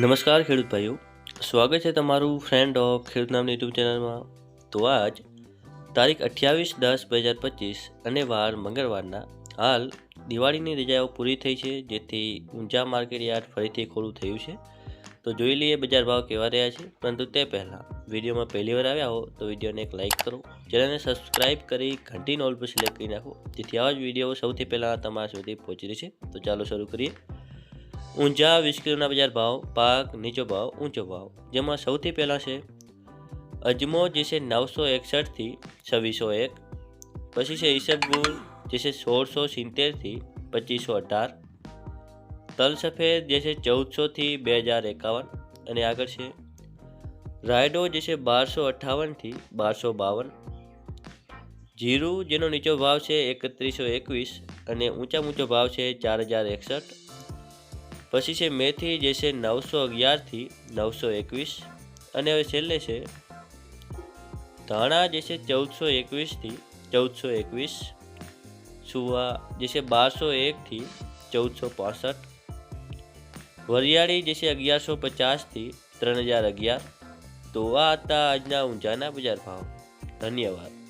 નમસ્કાર, ખેડૂત ભાઈઓ. સ્વાગત છે તમારું ફ્રેન્ડ ઓફ ખેડૂત નામની યુટ્યુબ ચેનલમાં. તો આજ તારીખ અઠ્યાવીસ દસ બે હજાર પચીસ અને વાર મંગળવારના. હાલ દિવાળીની રજાઓ પૂરી થઈ છે, જેથી ઊંચા માર્કેટ યાર્ડ ફરીથી ખોલું થયું છે. તો જોઈ લઈએ બજાર ભાવ કેવા રહ્યા છે. પરંતુ તે પહેલાં વિડીયોમાં પહેલી વાર આવ્યા હો, તો વિડીયોને એક લાઇક કરો. ચેનલને સબસ્ક્રાઇબ કરી ઘંટી નોલ પર સિલેક્ટ કરી નાખો, જેથી આવા જ વીડિયો સૌથી પહેલાં તમારા સુધી પહોંચી રહેશે તો ચાલો શરૂ કરીએ. ઊંઝા વીસ બજાર ભાવ, પાક, નીચો ભાવ, ઊંચો ભાવ. જેમાં સૌથી પહેલાં છે અજમો, જે છે નવસો એકસઠથી છવ્વીસો એક. પછી છે ઈસબગુલ, જે છે સોળસો સિત્તેરથી પચીસો અઢાર. તલ સફેદ, જે છે ચૌદસોથી બે હજાર એકાવન. અને આગળ છે રાયડો, જે છે બારસો અઠ્ઠાવનથી બારસો બાવન. જીરું, જેનો નીચો ભાવ છે એકત્રીસો એકવીસ. અને ઊંચા ઊંચો ભાવ છે ચાર હજાર એકસઠ. પછી છે મેથી, જે છે નવસો અગિયારથી નવસો એકવીસ. અને હવે છેલ્લે છે ધાણા, જે છે ચૌદસો એકવીસથી ચૌદસો એકવીસ. સુવા, જે છે બારસો એકથી ચૌદસો પાસઠ. વરિયાળી, જે છે અગિયારસો પચાસથી ત્રણ હજાર અગિયાર. તો આ હતા આજના ઊંઝાના બજાર ભાવ. ધન્યવાદ.